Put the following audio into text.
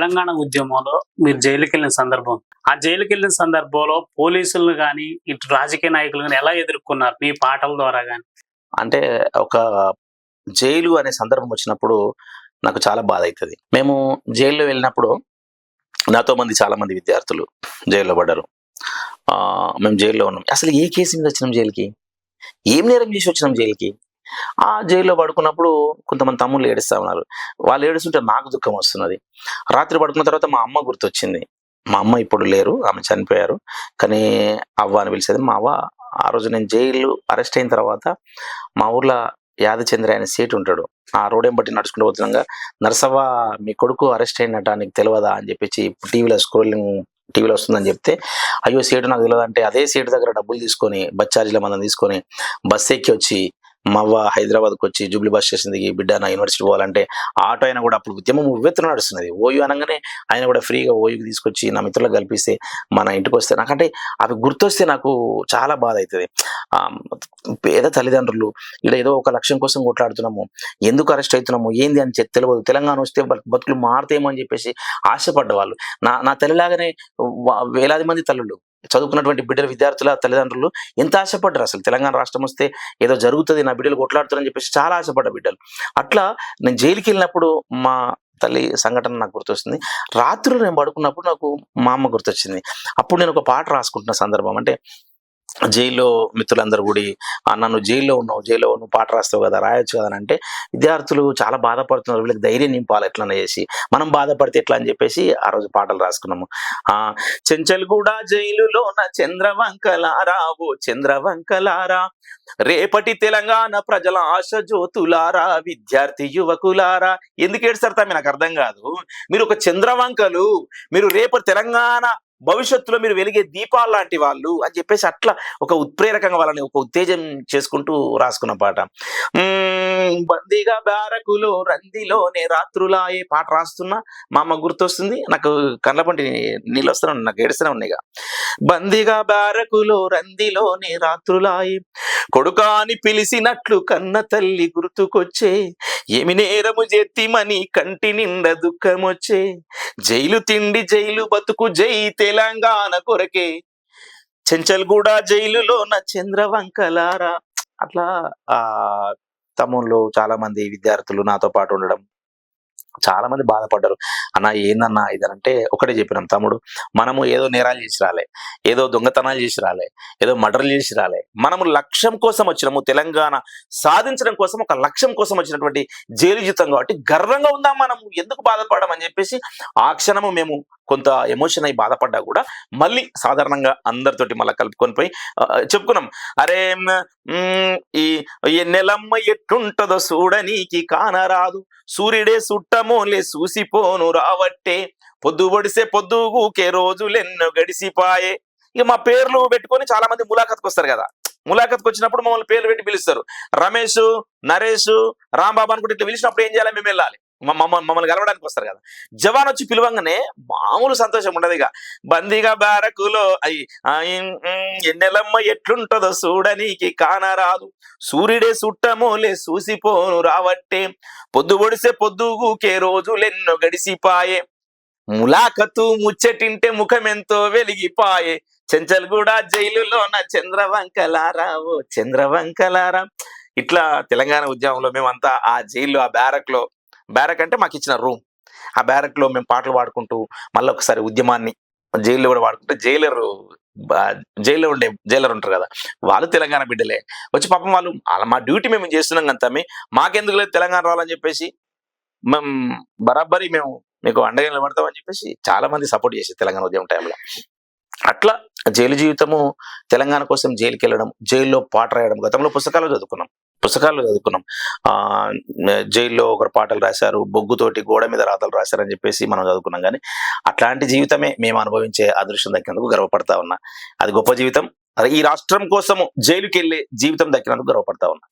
తెలంగాణ ఉద్యమంలో మీరు జైలుకి వెళ్ళిన సందర్భం. ఆ జైలుకి వెళ్ళిన సందర్భంలో పోలీసులను కానీ ఇటు రాజకీయ నాయకులు కానీ ఎలా ఎదుర్కొన్నారు మీ పాటల ద్వారా కానీ అంటే ఒక జైలు అనే సందర్భం వచ్చినప్పుడు నాకు చాలా బాధ అవుతుంది మేము జైల్లో వెళ్ళినప్పుడు నాతో మంది చాలా మంది విద్యార్థులు జైల్లో పడ్డారు. మేము జైల్లో ఉన్నాం. అసలు ఏ కేసు మీద వచ్చినాం జైలుకి? ఏం నేరం చేసి వచ్చినాం జైలుకి? ఆ జైల్లో పడుకున్నప్పుడు కొంతమంది తమ్ముళ్ళు ఏడుస్తా ఉన్నారు. వాళ్ళు ఏడుస్తుంటే నాకు దుఃఖం వస్తున్నది. రాత్రి పడుకున్న తర్వాత మా అమ్మ గుర్తొచ్చింది. మా అమ్మ ఇప్పుడు లేరు ఆమె చనిపోయారు. కానీ అవ్వ అని పిలిచేది మా అవ్వ ఆ రోజు నేను జైలు అరెస్ట్ అయిన తర్వాత మా ఊర్లో యాదచంద్ర అనే సీట్ ఉంటాడు. ఆ రోడ్ బట్టి నడుచుకుంటూ పోతుండగా నరసవ్వ మీ కొడుకు అరెస్ట్ అయినట్ట నీకు తెలియదా అని చెప్పేసి టీవీలో స్క్రోలింగ్ టీవీలో వస్తుందని చెప్తే అయ్యో సీటు నాకు తెలియదు అంటే అదే సీటు దగ్గర డబ్బులు తీసుకొని బస్ ఛార్జీల మందం తీసుకొని బస్ ఎక్కి వచ్చి మా అవ్వ హైదరాబాద్కి వచ్చి జూబ్లీ బస్ చేసింది ఈ బిడ్డ నా యూనివర్సిటీ పోవాలంటే ఆటో అయినా కూడా అప్పుడు ఉద్యమం ఉవ్వెత్తున నడుస్తున్నది. ఓయూ అనగానే ఆయన కూడా ఫ్రీగా ఓయూకి తీసుకొచ్చి నా మిత్రులకు కల్పిస్తే మన ఇంటికి వస్తే నాకంటే అవి గుర్తొస్తే నాకు చాలా బాధ అవుతుంది పేద తల్లిదండ్రులు ఇక్కడ ఏదో ఒక లక్ష్యం కోసం కొట్లాడుతున్నాము ఎందుకు అరెస్ట్ అవుతున్నాము ఏంది అని చెప్పి తెలియదు తెలంగాణ వస్తే బతుకులు మారుతాయేమో అని చెప్పేసి ఆశపడ్డవాళ్ళు. నా నా తల్లిలాగానే వేలాది మంది తల్లులు చదువుకున్నటువంటి బిడ్డల విద్యార్థుల తల్లిదండ్రులు ఎంత ఆశపడ్డారు అసలు? తెలంగాణ రాష్ట్రం వస్తే ఏదో జరుగుతుంది నా బిడ్డలు కొట్లాడుతారని చెప్పేసి చాలా ఆశపడ్డ బిడ్డలు. అట్లా నేను జైలుకి వెళ్ళినప్పుడు మా తల్లి సంఘటన నాకు గుర్తొస్తుంది. రాత్రులు నేను పడుకున్నప్పుడు నాకు మా అమ్మ గుర్తొచ్చింది. అప్పుడు నేను ఒక పాట రాసుకుంటున్న సందర్భం. అంటే జైల్లో మిత్రులందరూ కూడా అన్న నువ్వు జైల్లో ఉన్నావు జైల్లో నువ్వు పాట రాస్తావు కదా రాయొచ్చు కదా అని అంటే విద్యార్థులు చాలా బాధపడుతున్నారు. వీళ్ళకి ధైర్యం నింపాలి ఎట్లనే చేసి. మనం బాధపడితే ఎట్లా అని చెప్పేసి ఆ రోజు పాటలు రాసుకున్నాము. ఆ చెంచల్గూడ జైలులోన చంద్రవంకలారా ఓ చంద్రవంకలారా రేపటి తెలంగాణ ప్రజల ఆశ జ్యోతులారా విద్యార్థి యువకులారా ఎందుకు ఏడుస్తారు నాకు అర్థం కాదు. మీరు ఒక చంద్రవంకలు మీరు రేపటి తెలంగాణ భవిష్యత్తులో మీరు వెలిగే దీపాలు లాంటి వాళ్ళు అని చెప్పేసి అట్లా ఒక ఉత్ప్రేరకంగా వాళ్ళని ఒక ఉత్తేజం చేసుకుంటూ రాసుకున్న పాట. బందీగా బారకులో రందిలోనే రాత్రులాయే పాట రాస్తున్నా. మా అమ్మ గుర్తొస్తుంది. నాకు కళ్ళ పంటి నీళ్ళు వస్తూనే నాకు ఏడుస్తూనే ఉన్నాయి బందీగా బ్యారకులో రందిలోనే రాత్రులాయే కొడుకాని పిలిచినట్లు కన్న తల్లి గుర్తుకొచ్చే. ఏమి నేరము జెత్తిమని కంటి నిండా దుఃఖమొచ్చే. జైలు తిండి జైలు బతుకు జై తెలంగాణ కొరకే. చెంచల్గూడ జైలులో నా చంద్రవంకలారా. అట్లా ఆ తమ్ముళ్ళు చాలా మంది విద్యార్థులు నాతో పాటు ఉండడం చాలా మంది బాధపడ్డారు. అన్న ఏందన్నా ఇదనంటే ఒకటే చెప్పినాం తమ్ముడు మనము ఏదో నేరాలు చేసి రాలే ఏదో దొంగతనాలు చేసి రాలే ఏదో మర్డర్లు చేసి రాలే మనము లక్ష్యం కోసం వచ్చినాము తెలంగాణ సాధించడం కోసం ఒక లక్ష్యం కోసం వచ్చినటువంటి జైలు జీతం కాబట్టి గర్వంగా ఉందాం మనము ఎందుకు బాధపడడం అని చెప్పేసి ఆ క్షణము మేము కొంత ఎమోషన్ అయి బాధపడ్డా కూడా మళ్ళీ సాధారణంగా అందరితోటి మళ్ళీ కలుపుకొని పోయి చెప్పుకున్నాం. అరే ఈ నెలమ్మ ఎట్టుంటదో చూడనీకి కానరాదు. సూర్యుడే సుట్టమోలే చూసిపోను రావట్టే. పొద్దు పొడిసే పొద్దు ఊకే రోజులెన్నో గడిసిపాయే. ఇక మా పేర్లు పెట్టుకొని చాలా మంది ములాఖత్కి వస్తారు కదా. ములాఖత్కి వచ్చినప్పుడు మమ్మల్ని పేర్లు పెట్టి పిలుస్తారు. రమేష్ నరేష్ రాంబాబు అనుకుంటే ఇట్లా పిలిచినప్పుడు ఏం చేయాలి? మేము వెళ్ళాలి. మమ్మల్ని కలవడానికి వస్తారు కదా. జవాన్ వచ్చి పిలవంగానే మామూలు సంతోషం ఉండదు ఇక. బందీగా బ్యారకులో అయి ఎన్నెలమ్మ ఎట్లుంటదో చూడనీకి కానరాదు. సూర్యుడే సుట్టమోలే చూసిపోను రావట్టే. పొద్దు పొడిసే పొద్దు ఊకే రోజులెన్నో గడిసిపాయే. ములాఖతు ముచ్చటింటే ముఖమెంతో వెలిగిపాయే. చెంచల్గూడ జైలులో నా చంద్రవంకలారా ఓ చంద్రవంకలారా. ఇట్లా తెలంగాణ ఉద్యమంలో మేమంతా ఆ జైల్లో ఆ బ్యారక్లో బ్యారక్ అంటే మాకు ఇచ్చిన రూమ్. ఆ బ్యారక్లో మేము పాటలు పాడుకుంటూ మళ్ళీ ఒకసారి ఉద్యమాన్ని జైల్లో కూడా వాడుకుంటే జైలర్ జైల్లో ఉండే జైలర్ ఉంటారు కదా వాళ్ళు తెలంగాణ బిడ్డలే. వచ్చి పాపం వాళ్ళు అలా మా డ్యూటీ మేము చేస్తున్నాం కదా మాకెందుకు లేదు తెలంగాణ రావాలని చెప్పేసి మేము బరాబరి మేము మీకు అండగా నిలబడతామని చెప్పేసి చాలా మంది సపోర్ట్ చేసి తెలంగాణ ఉద్యమం టైంలో. అట్లా జైలు జీవితము తెలంగాణ కోసం జైలుకి వెళ్ళడం జైల్లో పాట రాయడం గతంలో పుస్తకాలు చదువుకున్నాం. పుస్తకాలు చదువుకున్నాం. ఆ జైల్లో ఒకరు పాటలు రాశారు బొగ్గుతోటి గోడ మీద రాతలు రాశారని చెప్పేసి మనం చదువుకున్నాం. కానీ అట్లాంటి జీవితమే మేము అనుభవించే అదృష్టం దక్కినందుకు గర్వపడతా ఉన్నా. అది గొప్ప జీవితం. ఈ రాష్ట్రం కోసము జైలుకి వెళ్ళే జీవితం దక్కినందుకు గర్వపడతా ఉన్నా.